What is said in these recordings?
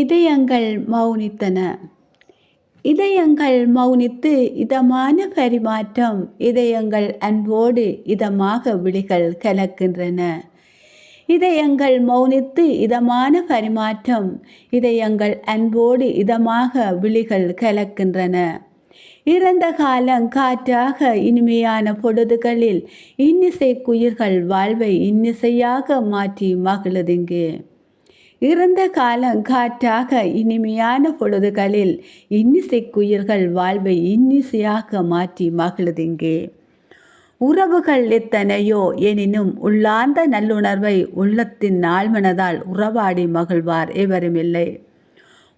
இதயங்கள் மௌனித்தன. இதயங்கள் மௌனித்து இதமான பரிமாற்றம் இதயங்கள் அன்போடு இதமாக விழிகள் கலக்கின்றன. இதயங்கள் மௌனித்து இதமான பரிமாற்றம் இதயங்கள் அன்போடு இதமாக விழிகள் கலக்கின்றன. இறந்த காலம் காற்றாக இனிமையான பொழுதுகளில் இன்னிசை குயிர்கள் வாழ்வை இன்னிசையாக மாற்றி மகிழுதுங்கு. இறந்த காலம் காற்றாக இனிமையான பொழுதுகளில் இன்னிசைக்குயிர்கள் வாழ்வை இன்னிசையாக மாற்றி மகிழுதுங்கே உறவுகள் எத்தனையோ எனினும் உள்ளார்ந்த நல்லுணர்வை உள்ளத்தின் நாள்மனதால் உறவாடி மகிழ்வார் எவருமில்லை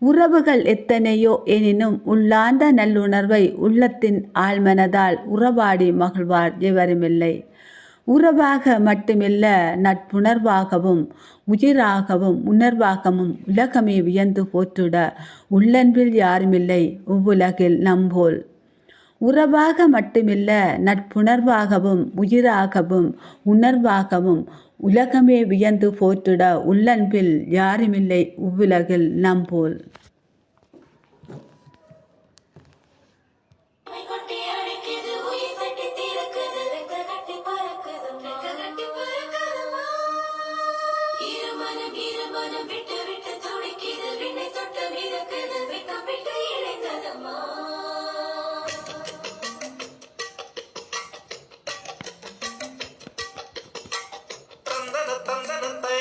உறவுகள் எத்தனையோ எனினும் உள்ளார்ந்த நல்லுணர்வை உள்ளத்தின் ஆழ்மனதால் உறவாடி மகிழ்வார் எவருமில்லை உறவாக மட்டுமில்ல நட்புணர்வாகவும் உயிராகவும் உணர்வாகவும் உலகமே வியந்து போற்றுட உள்ளன்பில் யாருமில்லை இவ்வுலகில் நம்போல். உறவாக மட்டுமில்ல நட்புணர்வாகவும் உயிராகவும் உணர்வாகவும் உலகமே வியந்து போற்றிட உள்ளன்பில் யாருமில்லை இவ்வுலகில் நம்போல். இருமனம், விட்டு விட்டு துடிக்குது, விண்ணை தொட்டு மிதக்குது, வெட்கம் விட்டு இணைந்ததம்மா. தந்தன தந்தனத்தை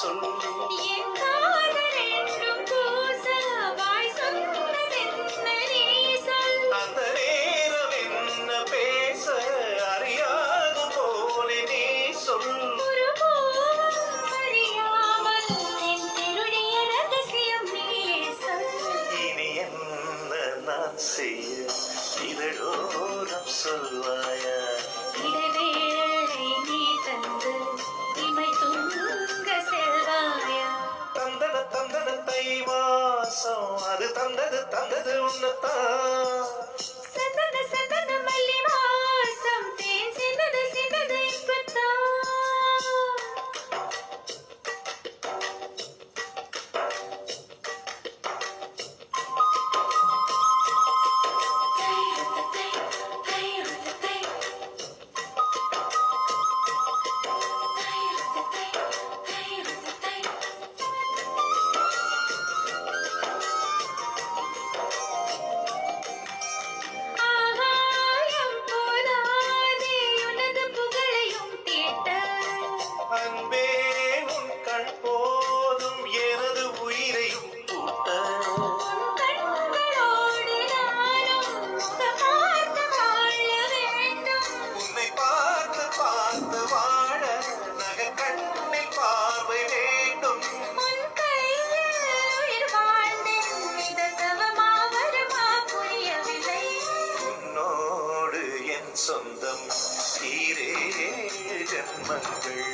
சொல் அந்த நேரம் என்ன பேச அறியாது போலே நீ சொல். ஒரு சொந்தம் ஈரே ஜன்மங்கள்